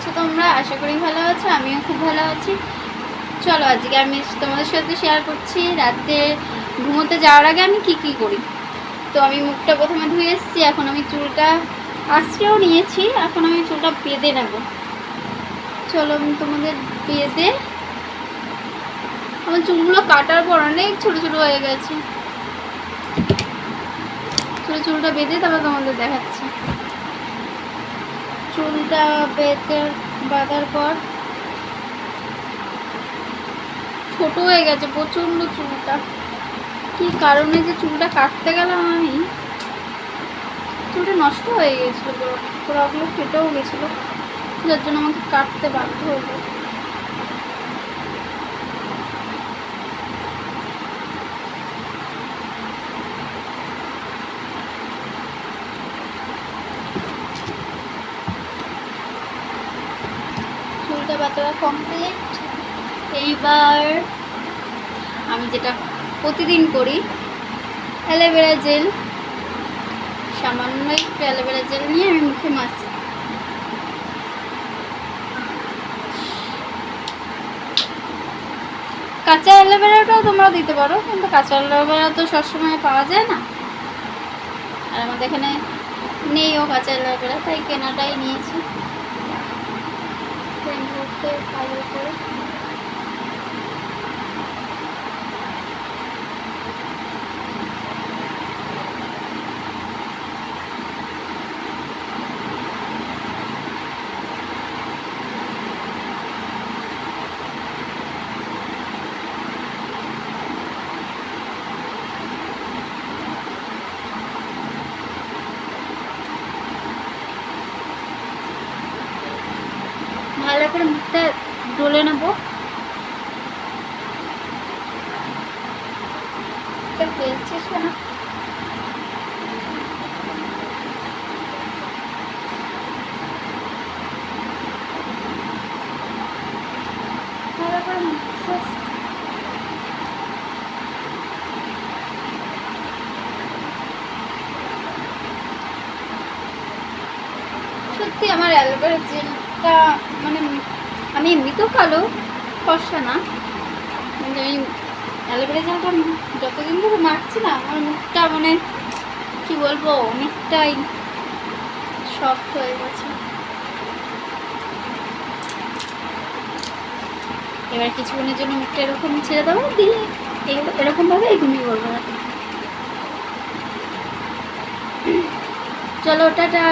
আছো তোমরা? আশা করি ভালো আছো, আমিও খুব ভালো আছি। চলো, আজকে আমি তোমাদের সাথে শেয়ার করছি রাতে ঘুমোতে যাওয়ার আগে আমি কি কি করি। তো আমি মুখটা প্রথমে ধুয়ে এসেছি, এখন আমি চুলটা আশ্রেও নিয়েছি, এখন আমি চুলটা বেঁধে নেব। চলো, আমি তোমাদের বেঁধে আমার চুলগুলো কাটার পর অনেক ছোটো ছোটো হয়ে গেছে। চুল, চুলটা বেঁধে তারপর তোমাদের দেখাচ্ছি। চুলটা বেঁধে বাঁধার পর ছোট হয়ে গেছে প্রচণ্ড চুলটা। কি কারণে যে চুলটা কাটতে গেলাম আমি? চুলটা নষ্ট হয়ে গেছিল, পুরো পুরোগুলো ফেটেও গেছিল। যার জন্য আমাকে কাটতে বাধ্য হলো। চুলটা বাঁধা কমপ্লিট এইবার আমি যেটা প্রতিদিন করি, অ্যালোভেরা জেল, সামান্য একটু অ্যালোভেরা জেল নিয়ে আমি মুখে মাসি কাঁচা অ্যালোভেরাটাও তোমরা দিতে পারো, কিন্তু কাঁচা অ্যালোভেরা তো সবসময় পাওয়া যায় না। আর আমাদের এখানে নেইও কাঁচা অ্যালোভেরা, তাই কেনাটাই নিয়েছি। এই মুহূর্তে ভালো করে ভালো করে মুখটা ডলে নেব। সত্যি আমার অ্যালোভেরা জেলটা মানে আমি এমনিতেও কালো ফর্সা না। কিন্তু আমি অ্যালোভেরা জেলটা যতদিন ধরে মাখছি না আমার মুখটা মানে কি বলব, অনেকটাই সফট হয়ে গেছে। এবার কিছুক্ষণের জন্য মুখটা এরকম ছেড়ে দেবো দিয়ে এরকমভাবে ঘুমিয়ে পড়ব। রাতে চলো, টাটা।